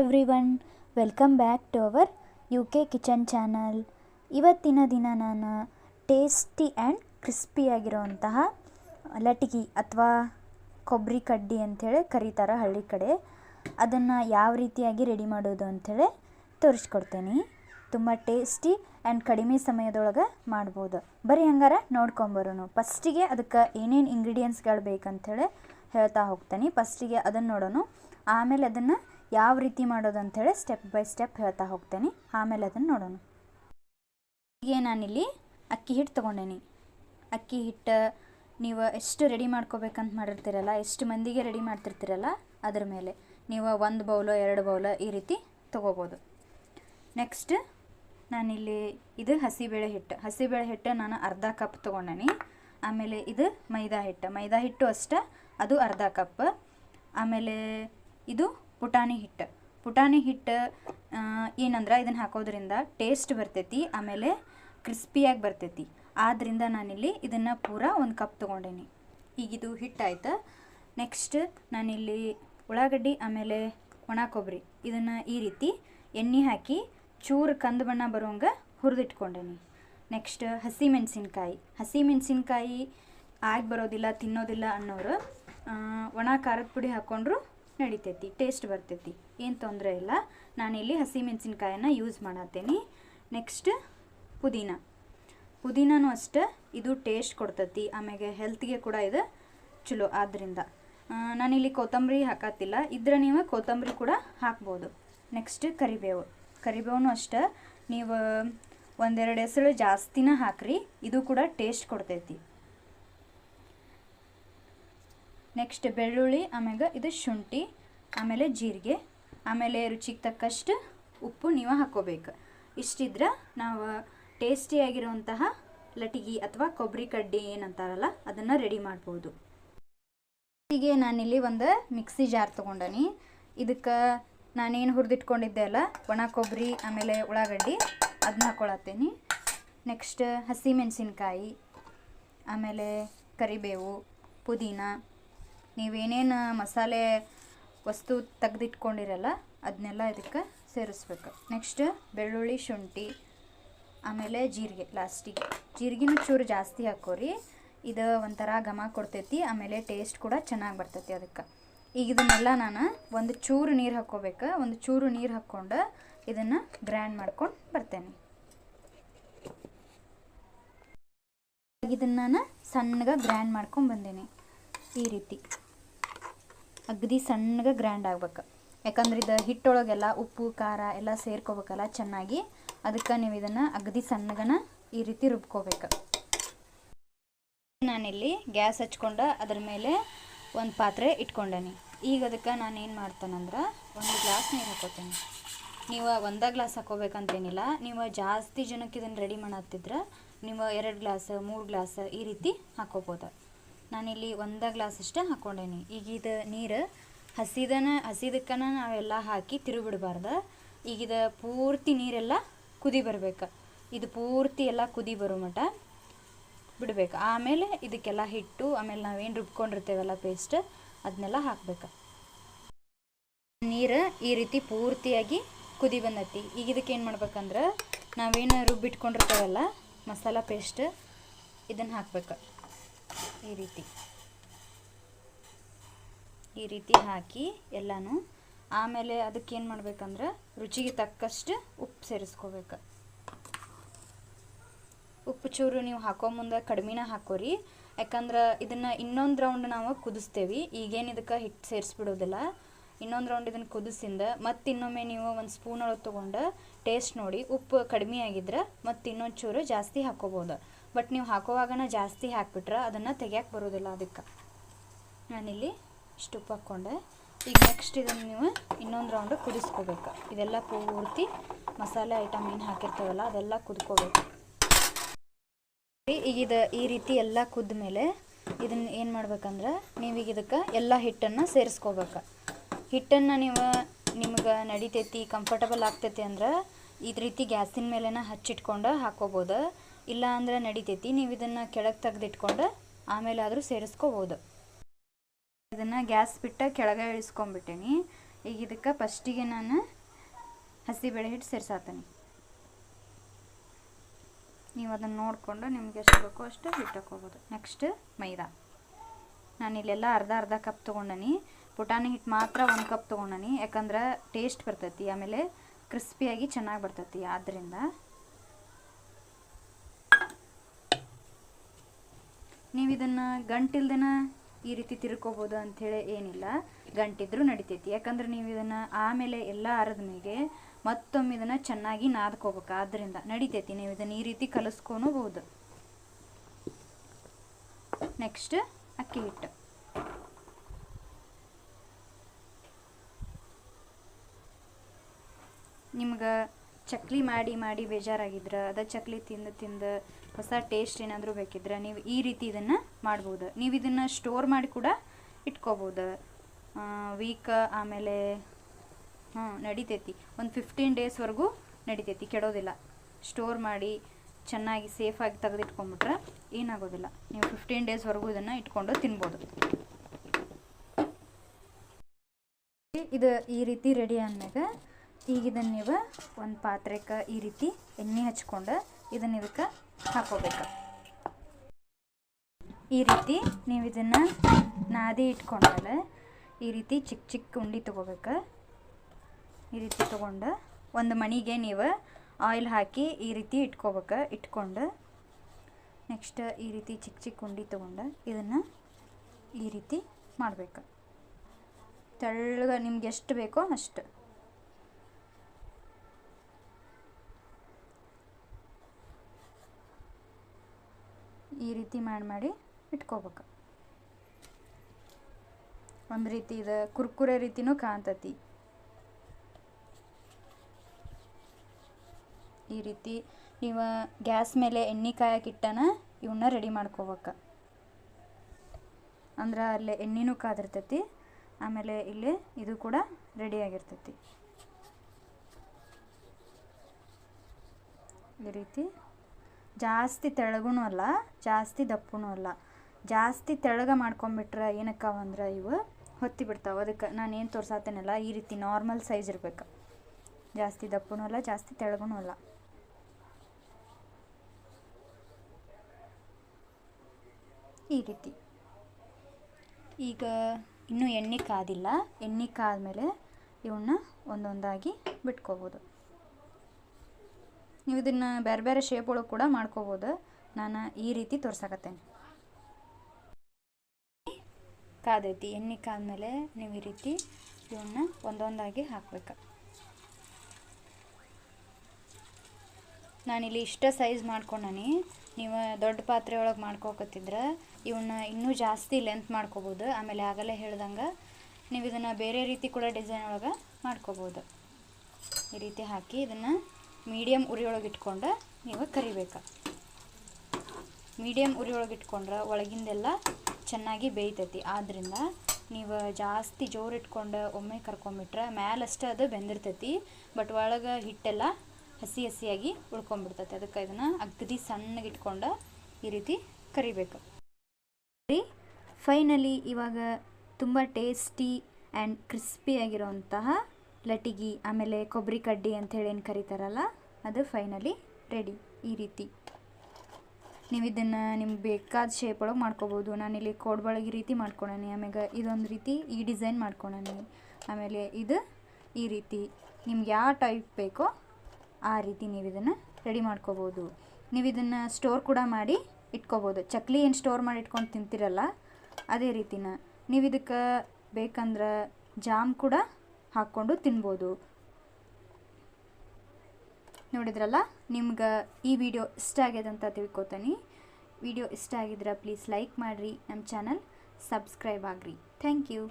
Everyone welcome back to our U K kitchen channel ಇವತ್ತಿನ ದಿನ ನಾನು ಟೇಸ್ಟಿ ಆ್ಯಂಡ್ ಕ್ರಿಸ್ಪಿಯಾಗಿರೋಂತಹ ಲಟಿಗಿ ಅಥವಾ ಕೊಬ್ಬರಿ ಕಡ್ಡಿ ಅಂಥೇಳಿ ಕರೀತಾರೆ ಹಳ್ಳಿ ಕಡೆ. ಅದನ್ನು ಯಾವ ರೀತಿಯಾಗಿ ರೆಡಿ ಮಾಡೋದು ಅಂಥೇಳಿ ತೋರಿಸ್ಕೊಡ್ತೇನೆ. ತುಂಬ ಟೇಸ್ಟಿ ಆ್ಯಂಡ್ ಕಡಿಮೆ ಸಮಯದೊಳಗೆ ಮಾಡ್ಬೋದು. ಬರೀ ಹಂಗಾರ ನೋಡ್ಕೊಂಬರೋನು ಫಸ್ಟಿಗೆ ಅದಕ್ಕೆ ಏನೇನು ಇಂಗ್ರೀಡಿಯೆಂಟ್ಸ್ಗಳು ಬೇಕಂಥೇಳಿ ಹೇಳ್ತಾ ಹೋಗ್ತೇನೆ. ಫಸ್ಟಿಗೆ ಅದನ್ನು ನೋಡೋಣ ಆಮೇಲೆ ಅದನ್ನು ಯಾವ ರೀತಿ ಮಾಡೋದು ಅಂಥೇಳಿ ಸ್ಟೆಪ್ ಬೈ ಸ್ಟೆಪ್ ಹೇಳ್ತಾ ಹೋಗ್ತೇನೆ. ಆಮೇಲೆ ಅದನ್ನು ನೋಡೋಣ. ಹೀಗೆ ನಾನಿಲ್ಲಿ ಅಕ್ಕಿ ಹಿಟ್ಟು ತೊಗೊಂಡೇನಿ. ಅಕ್ಕಿ ಹಿಟ್ಟು ನೀವು ಎಷ್ಟು ರೆಡಿ ಮಾಡ್ಕೋಬೇಕಂತ ಮಾಡಿರ್ತೀರಲ್ಲ, ಎಷ್ಟು ಮಂದಿಗೆ ರೆಡಿ ಮಾಡ್ತಿರ್ತೀರಲ್ಲ, ಅದ್ರ ಮೇಲೆ ನೀವು ಒಂದು ಬೌಲು ಎರಡು ಬೌಲು ಈ ರೀತಿ ತೊಗೋಬೋದು. ನೆಕ್ಸ್ಟ್ ನಾನಿಲ್ಲಿ ಇದು ಹಸಿಬೇಳೆ ಹಿಟ್ಟು. ಹಸಿಬೇಳೆ ಹಿಟ್ಟು ನಾನು ಅರ್ಧ ಕಪ್ ತೊಗೊಂಡೇನಿ. ಆಮೇಲೆ ಇದು ಮೈದಾ ಹಿಟ್ಟು. ಮೈದಾ ಹಿಟ್ಟು ಅಷ್ಟೇ, ಅದು ಅರ್ಧ ಕಪ್ ಆಮೇಲೆ ಇದು ಪುಟಾಣಿ ಹಿಟ್ಟು. ಪುಟಾಣಿ ಹಿಟ್ಟು ಏನಂದ್ರೆ ಇದನ್ನು ಹಾಕೋದ್ರಿಂದ ಟೇಸ್ಟ್ ಬರ್ತೈತಿ, ಆಮೇಲೆ ಕ್ರಿಸ್ಪಿಯಾಗಿ ಬರ್ತೈತಿ. ಆದ್ದರಿಂದ ನಾನಿಲ್ಲಿ ಇದನ್ನು ಪೂರ ಒಂದು ಕಪ್ ತೊಗೊಂಡೇನಿ. ಈಗ ಇದು ಹಿಟ್ಟಾಯ್ತು ನೆಕ್ಸ್ಟ್ ನಾನಿಲ್ಲಿ ಉಳ್ಳಾಗಡ್ಡಿ, ಆಮೇಲೆ ಒಣ ಕೊಬ್ಬರಿ ಇದನ್ನು ಈ ರೀತಿ ಎಣ್ಣೆ ಹಾಕಿ ಚೂರು ಕಂದು ಬಣ್ಣ ಬರೋಂಗ ಹುರಿದಿಟ್ಕೊಂಡೇನಿ. ನೆಕ್ಸ್ಟ್ ಹಸಿ ಮೆಣಸಿನ್ಕಾಯಿ. ಹಸಿ ಮೆಣಸಿನ್ಕಾಯಿ ಆಗಿ ಬರೋದಿಲ್ಲ, ತಿನ್ನೋದಿಲ್ಲ ಅನ್ನೋರು ಒಣ ಖಾರದ ಪುಡಿ ಹಾಕ್ಕೊಂಡ್ರು ನಡಿತೈತಿ ಟೇಸ್ಟ್ ಬರ್ತೈತಿ. ಏನು ತೊಂದರೆ ಇಲ್ಲ. ನಾನಿಲ್ಲಿ ಹಸಿ ಮೆಣಸಿನ್ಕಾಯನ್ನ ಯೂಸ್ ಮಾಡತ್ತೇನೆ ನೆಕ್ಸ್ಟ್ ಪುದೀನ. ಪುದೀನೂ ಅಷ್ಟೇ, ಇದು ಟೇಸ್ಟ್ ಕೊಡ್ತೈತಿ. ಆಮೇಲೆ ಹೆಲ್ತ್ಗೆ ಕೂಡ ಇದು ಚಲೋ. ಆದ್ದರಿಂದ ನಾನಿಲ್ಲಿ ಕೊತ್ತಂಬರಿ ಹಾಕತ್ತಿಲ್ಲ. ಇದ್ರೆ ನೀವು ಕೊತ್ತಂಬರಿ ಕೂಡ ಹಾಕ್ಬೋದು. ನೆಕ್ಸ್ಟ್ ಕರಿಬೇವು. ಕರಿಬೇವು ಅಷ್ಟೇ. ನೀವು ಒಂದೆರಡು ಹೆಸರು ಜಾಸ್ತಿನ ಹಾಕ್ರಿ. ಇದು ಕೂಡ ಟೇಸ್ಟ್ ಕೊಡ್ತೈತಿ. ನೆಕ್ಸ್ಟ್ ಬೆಳ್ಳುಳ್ಳಿ, ಆಮ್ಯಾಗ ಇದು ಶುಂಠಿ, ಆಮೇಲೆ ಜೀರಿಗೆ, ಆಮೇಲೆ ರುಚಿಗೆ ತಕ್ಕಷ್ಟು ಉಪ್ಪು ನೀವು ಹಾಕೋಬೇಕು. ಇಷ್ಟಿದ್ರೆ ನಾವು ಟೇಸ್ಟಿಯಾಗಿರುವಂತಹ ಲಟಿಗಿ ಅಥವಾ ಕೊಬ್ಬರಿ ಕಡ್ಡಿ ಏನಂತಾರಲ್ಲ, ಅದನ್ನು ರೆಡಿ ಮಾಡ್ಬೋದು. ಹೀಗೆ ನಾನಿಲ್ಲಿ ಒಂದು ಮಿಕ್ಸಿ ಜಾರ್ ತೊಗೊಂಡನಿ. ಇದಕ್ಕೆ ನಾನೇನು ಹುರಿದಿಟ್ಕೊಂಡಿದ್ದೆ ಅಲ್ಲ, ಒಣ ಕೊಬ್ಬರಿ ಆಮೇಲೆ ಉಳ್ಳಾಗಡ್ಡಿ ಅದನ್ನ ಹಾಕೊಳತ್ತೇನೆ. ನೆಕ್ಸ್ಟ್ ಹಸಿಮೆಣಸಿನ್ಕಾಯಿ, ಆಮೇಲೆ ಕರಿಬೇವು, ಪುದೀನ ನೀವೇನೇನು ಮಸಾಲೆ ವಸ್ತು ತೆಗ್ದಿಟ್ಕೊಂಡಿರಲ್ಲ ಅದನ್ನೆಲ್ಲ ಇದಕ್ಕೆ ಸೇರಿಸ್ಬೇಕು. ನೆಕ್ಸ್ಟ್ ಬೆಳ್ಳುಳ್ಳಿ, ಶುಂಠಿ, ಆಮೇಲೆ ಜೀರಿಗೆ, ಲಾಸ್ಟಿಗೆ. ಜೀರಿಗೆನೂ ಚೂರು ಜಾಸ್ತಿ ಹಾಕೋರಿ. ಇದು ಒಂಥರ ಘಮ ಕೊಡ್ತೈತಿ, ಆಮೇಲೆ ಟೇಸ್ಟ್ ಕೂಡ ಚೆನ್ನಾಗಿ ಬರ್ತೈತಿ ಅದಕ್ಕೆ. ಈಗ ಇದನ್ನೆಲ್ಲ ನಾನು ಒಂದು ಚೂರು ನೀರು ಹಾಕ್ಕೋಬೇಕು. ಒಂದು ಚೂರು ನೀರು ಹಾಕ್ಕೊಂಡು ಇದನ್ನು ಗ್ರ್ಯಾಂಡ್ ಮಾಡ್ಕೊಂಡು ಬರ್ತೇನೆ. ಇದನ್ನು ನಾನು ಸಣ್ಣಗೆ ಗ್ರ್ಯಾಂಡ್ ಮಾಡ್ಕೊಂಡು ಬಂದೇನೆ, ಈ ರೀತಿ. ಅಗದಿ ಸಣ್ಣಗೆ ಗ್ರ್ಯಾಂಡ್ ಆಗ್ಬೇಕು. ಯಾಕಂದ್ರೆ ಇದು ಹಿಟ್ಟೊಳಗೆಲ್ಲ ಉಪ್ಪು, ಖಾರ ಎಲ್ಲ ಸೇರ್ಕೋಬೇಕಲ್ಲ ಚೆನ್ನಾಗಿ. ಅದಕ್ಕೆ ನೀವು ಇದನ್ನು ಅಗದಿ ಸಣ್ಣಗನ ಈ ರೀತಿ ರುಬ್ಕೋಬೇಕು. ನಾನಿಲ್ಲಿ ಗ್ಯಾಸ್ ಹಚ್ಕೊಂಡು ಅದ್ರ ಮೇಲೆ ಒಂದು ಪಾತ್ರೆ ಇಟ್ಕೊಂಡೇನಿ. ಈಗ ಅದಕ್ಕೆ ನಾನು ಏನು ಮಾಡ್ತಾನಂದ್ರೆ ಒಂದು ಗ್ಲಾಸ್ ನೀರು ಹಾಕೋತೀನಿ. ನೀವು ಒಂದೇ ಗ್ಲಾಸ್ ಹಾಕೋಬೇಕಂತೇನಿಲ್ಲ. ನೀವು ಜಾಸ್ತಿ ಜನಕ್ಕೆ ಇದನ್ನು ರೆಡಿ ಮಾಡತ್ತಿದ್ರೆ, ನೀವು ಎರಡು ಗ್ಲಾಸ್, ಮೂರು ಗ್ಲಾಸ್ ಈ ರೀತಿ ಹಾಕೋಬೋದು. ನಾನಿಲ್ಲಿ ಒಂದು ಗ್ಲಾಸ್ ಅಷ್ಟೇ ಹಾಕ್ಕೊಂಡೇನಿ ಈಗ ಇದು ನೀರು ಹಸಿದನ, ಹಸಿದಕ್ಕನ ನಾವೆಲ್ಲ ಹಾಕಿ ತಿರುಗಿಬಿಡ್ಬಾರ್ದು. ಈಗ ಇದು ಪೂರ್ತಿ ನೀರೆಲ್ಲ ಕುದಿ ಬರ್ಬೇಕು. ಇದು ಪೂರ್ತಿ ಎಲ್ಲ ಕುದಿ ಬರೋ ಮಟ ಬಿಡಬೇಕು. ಆಮೇಲೆ ಇದಕ್ಕೆಲ್ಲ ಹಿಟ್ಟು, ಆಮೇಲೆ ನಾವೇನು ರುಬ್ಕೊಂಡಿರ್ತೇವಲ್ಲ ಪೇಸ್ಟ್ ಅದನ್ನೆಲ್ಲ ಹಾಕ್ಬೇಕು. ನೀರು ಈ ರೀತಿ ಪೂರ್ತಿಯಾಗಿ ಕುದಿ ಬಂದೈತಿ. ಈಗ ಇದಕ್ಕೆ ಏನು ಮಾಡ್ಬೇಕಂದ್ರೆ ನಾವೇನು ರುಬ್ಬಿಟ್ಕೊಂಡಿರ್ತೇವಲ್ಲ ಮಸಾಲ ಪೇಸ್ಟ್ ಇದನ್ನು ಹಾಕ್ಬೇಕು. ಈ ರೀತಿ. ಈ ರೀತಿ ಹಾಕಿ ಎಲ್ಲನೂ. ಆಮೇಲೆ ಅದಕ್ಕೆ ಏನು ಮಾಡ್ಬೇಕಂದ್ರೆ ರುಚಿಗೆ ತಕ್ಕಷ್ಟು ಉಪ್ಪು ಸೇರಿಸ್ಕೋಬೇಕು. ಉಪ್ಪು ಚೂರು ನೀವು ಹಾಕೋ ಮುಂದೆ ಕಡಿಮೆನ ಹಾಕೋರಿ. ಯಾಕಂದ್ರೆ ಇದನ್ನು ಇನ್ನೊಂದು ರೌಂಡ್ ನಾವು ಕುದಿಸ್ತೇವೆ. ಈಗೇನು ಇದಕ್ಕೆ ಹಿಟ್ಟು ಸೇರಿಸ್ಬಿಡೋದಿಲ್ಲ. ಇನ್ನೊಂದು ರೌಂಡ್ ಇದನ್ನು ಕುದಿಸಿಂದ ಮತ್ತೆ ಇನ್ನೊಮ್ಮೆ ನೀವು ಒಂದು ಸ್ಪೂನ್ ಒಳಗೆ ತೊಗೊಂಡು ಟೇಸ್ಟ್ ನೋಡಿ. ಉಪ್ಪು ಕಡಿಮೆ ಆಗಿದ್ರೆ ಮತ್ತೆ ಇನ್ನೊಂದು ಚೂರು ಜಾಸ್ತಿ ಹಾಕೋಬೋದು. ಬಟ್ ನೀವು ಹಾಕೋವಾಗನ ಜಾಸ್ತಿ ಹಾಕ್ಬಿಟ್ರೆ ಅದನ್ನು ತೆಗಿಯಕ್ಕೆ ಬರೋದಿಲ್ಲ ಅದಕ್ಕೆ. ನಾನಿಲ್ಲಿ ಸ್ಟುಪ್ ಹಾಕ್ಕೊಂಡೆ. ಈಗ ನೆಕ್ಸ್ಟ್ ಇದನ್ನು ನೀವು ಇನ್ನೊಂದು ರೌಂಡ್ ಕುದಿಸ್ಕೋಬೇಕು. ಇದೆಲ್ಲ ಪೂರ್ತಿ ಮಸಾಲೆ ಐಟಮ್ ಏನು ಹಾಕಿರ್ತೇವಲ್ಲ ಅದೆಲ್ಲ ಕುದ್ಕೋಬೇಕು. ಈಗ ಇದು ಈ ರೀತಿ ಎಲ್ಲ ಕುದ್ದ ಮೇಲೆ ಇದನ್ನ ಏನು ಮಾಡ್ಬೇಕಂದ್ರೆ ನೀವೀಗ ಇದಕ್ಕೆ ಎಲ್ಲ ಹಿಟ್ಟನ್ನು ಸೇರಿಸ್ಕೋಬೇಕು. ಹಿಟ್ಟನ್ನು ನೀವು ನಿಮ್ಗೆ ನಡಿತೈತಿ ಕಂಫರ್ಟಬಲ್ ಆಗ್ತೈತಿ ಅಂದ್ರೆ ಇದ ರೀತಿ ಗ್ಯಾಸಿನ ಮೇಲೆನ ಹಚ್ಚಿಟ್ಕೊಂಡು ಹಾಕೋಬೋದು. ಇಲ್ಲ ಅಂದ್ರೆ ನಡಿತೈತಿ. ನೀವು ಇದನ್ನು ಕೆಳಗೆ ತೆಗೆದಿಟ್ಕೊಂಡು ಆಮೇಲೆ ಆದರೂ ಸೇರಿಸ್ಕೋಬೋದು. ಇದನ್ನು ಗ್ಯಾಸ್ ಬಿಟ್ಟ ಕೆಳಗೆ ಇಳಿಸ್ಕೊಂಡ್ಬಿಟ್ಟೇನಿ. ಈಗ ಇದಕ್ಕೆ ಫಸ್ಟಿಗೆ ನಾನು ಹಸಿಬೇಳೆ ಹಿಟ್ಟು ಸೇರಿಸಾತೀನಿ. ನೀವು ಅದನ್ನು ನೋಡಿಕೊಂಡು ನಿಮ್ಗೆ ಎಷ್ಟು ಬೇಕೋ ಅಷ್ಟು ಹಿಟ್ಟು ನೆಕ್ಸ್ಟ್ ಮೈದಾ. ನಾನು ಇಲ್ಲೆಲ್ಲ ಅರ್ಧ ಅರ್ಧ ಕಪ್ ತೊಗೊಂಡನಿ. ಪುಟಾಣಿ ಹಿಟ್ಟು ಮಾತ್ರ ಒಂದು ಕಪ್ ತೊಗೊಂಡನಿ. ಯಾಕಂದ್ರೆ ಟೇಸ್ಟ್ ಬರ್ತೈತಿ. ಆಮೇಲೆ ಕ್ರಿಸ್ಪಿಯಾಗಿ ಚೆನ್ನಾಗಿ ಬರ್ತೈತಿ. ಆದ್ದರಿಂದ ನೀವು ಇದನ್ನು ಗಂಟಿಲ್ದನ ಈ ರೀತಿ ತಿರ್ಕೋಬೋದು ಅಂಥೇಳಿ ಏನಿಲ್ಲ. ಗಂಟಿದ್ರೂ ನಡಿತೈತಿ. ಯಾಕಂದ್ರೆ ನೀವು ಇದನ್ನು ಆಮೇಲೆ ಎಲ್ಲ ಅರದ ಮೇಲೆ ಮತ್ತೊಮ್ಮೆ ಇದನ್ನು ಚೆನ್ನಾಗಿ ನಾದ್ಕೋಬೇಕು. ಆದ್ದರಿಂದ ನಡಿತೈತಿ. ನೀವು ಇದನ್ನು ಈ ರೀತಿ ಕಲಿಸ್ಕೊಳ್ಬೋದು ನೆಕ್ಸ್ಟ್ ಅಕ್ಕಿ ಹಿಟ್ಟು. ನಿಮ್ಗೆ ಚಕ್ಲಿ ಮಾಡಿ ಮಾಡಿ ಬೇಜಾರಾಗಿದ್ರೆ, ಅದ ಚಕ್ಲಿ ತಿಂದು ತಿಂದು ಹೊಸ ಟೇಸ್ಟ್ ಏನಾದರೂ ಬೇಕಿದ್ರೆ ನೀವು ಈ ರೀತಿ ಇದನ್ನು ಮಾಡ್ಬೋದು. ನೀವು ಇದನ್ನು ಸ್ಟೋರ್ ಮಾಡಿ ಕೂಡ ಇಟ್ಕೋಬೋದು. ವೀಕ್ ಆಮೇಲೆ, ಹ್ಞೂ, ನಡಿತೈತಿ. ಒಂದು ಫಿಫ್ಟೀನ್ ಡೇಸ್ವರೆಗೂ ನಡಿತೈತಿ. ಕೆಡೋದಿಲ್ಲ. ಸ್ಟೋರ್ ಮಾಡಿ ಚೆನ್ನಾಗಿ ಸೇಫಾಗಿ ತೆಗೆದಿಟ್ಕೊಂಬಿಟ್ರೆ ಏನಾಗೋದಿಲ್ಲ. ನೀವು ಫಿಫ್ಟೀನ್ ಡೇಸ್ವರೆಗೂ ಇದನ್ನು ಇಟ್ಕೊಂಡು ತಿನ್ಬೋದು. ಇದು ಈ ರೀತಿ ರೆಡಿ ಆದ್ಮ್ಯಾಗ ಈಗ ನೀವು ಒಂದು ಪಾತ್ರೆಗೆ ಈ ರೀತಿ ಎಣ್ಣೆ ಹಚ್ಕೊಂಡು ಇದನ್ನು ಇದಕ್ಕೆ ಹಾಕೋಬೇಕು. ಈ ರೀತಿ ನೀವು ಇದನ್ನು ನಾದಿ ಇಟ್ಕೊಂಡಾಗ ಈ ರೀತಿ ಚಿಕ್ಕ ಚಿಕ್ಕ ಉಂಡಿ ತೊಗೋಬೇಕು. ಈ ರೀತಿ ತೊಗೊಂಡು ಒಂದು ಮಣಿಗೆ ನೀವು ಆಯಿಲ್ ಹಾಕಿ ಈ ರೀತಿ ಇಟ್ಕೋಬೇಕು, ಇಟ್ಕೊಂಡು ನೆಕ್ಸ್ಟ್ ಈ ರೀತಿ ಚಿಕ್ಕ ಚಿಕ್ಕ ಉಂಡಿ ತೊಗೊಂಡು ಇದನ್ನು ಈ ರೀತಿ ಮಾಡಬೇಕು. ತೆಳ್ಳಗೆ ನಿಮ್ಗೆ ಎಷ್ಟು ಬೇಕೋ ಅಷ್ಟು ಈ ರೀತಿ ಮಾಡಿ ಮಾಡಿ ಇಟ್ಕೋಬೇಕು. ಒಂದು ರೀತಿ ಇದು ಕುರ್ಕುರೆ ರೀತಿನೂ ಕಾಣ್ತತಿ. ಈ ರೀತಿ ನೀವು ಗ್ಯಾಸ್ ಮೇಲೆ ಎಣ್ಣೆ ಕಾಯಕ್ಕಿಟ್ಟನ ಇವನ್ನ ರೆಡಿ ಮಾಡ್ಕೋಬೇಕು. ಅಂದ್ರೆ ಅಲ್ಲೇ ಎಣ್ಣೆನೂ ಕಾದಿರ್ತೈತಿ, ಆಮೇಲೆ ಇಲ್ಲಿ ಇದು ಕೂಡ ರೆಡಿ ಆಗಿರ್ತೈತಿ. ಈ ರೀತಿ ಜಾಸ್ತಿ ತೆಳಗೂ ಅಲ್ಲ, ಜಾಸ್ತಿ ದಪ್ಪನೂ ಅಲ್ಲ. ಜಾಸ್ತಿ ತೆಳಗ ಮಾಡ್ಕೊಂಬಿಟ್ರೆ ಏನಕ್ಕವಂದ್ರೆ ಇವು ಹೊತ್ತಿ ಬಿಡ್ತಾವೆ. ಅದಕ್ಕೆ ನಾನು ಏನು ತೋರ್ಸಾತೇನಲ್ಲ, ಈ ರೀತಿ ನಾರ್ಮಲ್ ಸೈಜ್ ಇರಬೇಕು. ಜಾಸ್ತಿ ದಪ್ಪನೂ ಅಲ್ಲ, ಜಾಸ್ತಿ ತೆಳಗೂ ಅಲ್ಲ. ಈ ರೀತಿ. ಈಗ ಇನ್ನೂ ಎಣ್ಣೆ ಕಾದಿಲ್ಲ. ಎಣ್ಣೆ ಕಾದ ಮೇಲೆ ಇವನ್ನ ಒಂದೊಂದಾಗಿ ಬಿಟ್ಕೋಬೋದು. ನೀವು ಇದನ್ನು ಬೇರೆ ಬೇರೆ ಶೇಪ್ ಒಳಗೆ ಕೂಡ ಮಾಡ್ಕೋಬೋದು. ನಾನು ಈ ರೀತಿ ತೋರ್ಸಕತ್ತೇನೆ. ಕಾದೈತಿ, ಎಣ್ಣೆ ಕಾದ್ಮೇಲೆ ನೀವು ಈ ರೀತಿ ಇವನ್ನ ಒಂದೊಂದಾಗಿ ಹಾಕ್ಬೇಕು. ನಾನಿಲ್ಲಿ ಇಷ್ಟ ಸೈಜ್ ಮಾಡ್ಕೊಂಡನಿ. ನೀವು ದೊಡ್ಡ ಪಾತ್ರೆ ಒಳಗೆ ಮಾಡ್ಕೋಕತ್ತಿದ್ರೆ ಇವನ್ನ ಇನ್ನೂ ಜಾಸ್ತಿ ಲೆಂತ್ ಮಾಡ್ಕೋಬೋದು. ಆಮೇಲೆ ಆಗಲೇ ಹೇಳ್ದಂಗೆ ನೀವು ಇದನ್ನು ಬೇರೆ ರೀತಿ ಕೂಡ ಡಿಸೈನ್ ಒಳಗೆ ಮಾಡ್ಕೋಬೋದು. ಈ ರೀತಿ ಹಾಕಿ ಇದನ್ನು ಮೀಡಿಯಮ್ ಉರಿಯೊಳಗೆ ಇಟ್ಕೊಂಡು ನೀವು ಕರಿಬೇಕು? ಮೀಡಿಯಮ್ ಉರಿಯೊಳಗೆ ಇಟ್ಕೊಂಡ್ರೆ ಒಳಗಿಂದೆಲ್ಲ ಚೆನ್ನಾಗಿ ಬೇಯ್ತೈತಿ. ಆದ್ದರಿಂದ ನೀವು ಜಾಸ್ತಿ ಜೋರು ಇಟ್ಕೊಂಡು ಒಮ್ಮೆ ಕರ್ಕೊಂಬಿಟ್ರೆ ಮ್ಯಾಲಷ್ಟೇ ಅದು ಬೆಂದಿರ್ತೈತಿ. ಬಟ್ ಒಳಗೆ ಹಿಟ್ಟೆಲ್ಲ ಹಸಿ ಹಸಿಯಾಗಿ ಉಳ್ಕೊಂಬಿಡ್ತೈತಿ. ಅದಕ್ಕೆ ಇದನ್ನು ಅಗದಿ ಸಣ್ಣಗೆ ಇಟ್ಕೊಂಡು ಈ ರೀತಿ ಕರಿಬೇಕು. ಫೈನಲಿ ಇವಾಗ ತುಂಬ ಟೇಸ್ಟಿ ಆ್ಯಂಡ್ ಕ್ರಿಸ್ಪಿಯಾಗಿರೋಂತಹ ಲಟಿಗಿ ಆಮೇಲೆ ಕೊಬ್ಬರಿ ಕಡ್ಡಿ ಅಂಥೇಳಿ ಏನು ಕರೀತಾರಲ್ಲ? ಅದು ಫೈನಲಿ ರೆಡಿ ಈ ರೀತಿ. ನೀವು ಇದನ್ನು ನಿಮ್ಗೆ ಬೇಕಾದ ಶೇಪ್ ಒಳಗೆ ಮಾಡ್ಕೋಬೋದು. ನಾನಿಲ್ಲಿ ಕೋಡ್ಬಳಗಿ ರೀತಿ ಮಾಡ್ಕೊಳನಿ. ಆಮ್ಯಾಗ ಇದೊಂದು ರೀತಿ ಈ ಡಿಸೈನ್ ಮಾಡ್ಕೊಳನಿ. ಆಮೇಲೆ ಇದು ಈ ರೀತಿ. ನಿಮ್ಗೆ ಯಾವ ಟೈಪ್ ಬೇಕೋ ಆ ರೀತಿ ನೀವು ಇದನ್ನು ರೆಡಿ ಮಾಡ್ಕೋಬೋದು. ನೀವು ಇದನ್ನು ಸ್ಟೋರ್ ಕೂಡ ಮಾಡಿ ಇಟ್ಕೋಬೋದು. ಚಕ್ಲಿ ಏನು ಸ್ಟೋರ್ ಮಾಡಿ ಇಟ್ಕೊಂಡು ತಿಂತಿರಲ್ಲ, ಅದೇ ರೀತಿನ. ನೀವು ಇದಕ್ಕೆ ಬೇಕಂದ್ರೆ ಜಾಮ್ ಕೂಡ ಹಾಕ್ಕೊಂಡು ತಿನ್ಬೋದು. ನೋಡಿದ್ರಲ್ಲ? ನಿಮ್ಗೆ ಈ ವಿಡಿಯೋ ಇಷ್ಟ ಆಗ್ಯದಂತ ತಿಳ್ಕೊತೀನಿ. ವಿಡಿಯೋ ಇಷ್ಟ ಆಗಿದ್ರೆ ಪ್ಲೀಸ್ ಲೈಕ್ ಮಾಡಿರಿ ನಮ್ಮ ಚಾನಲ್ ಸಬ್ಸ್ಕ್ರೈಬ್ ಆಗಿರಿ. Thank you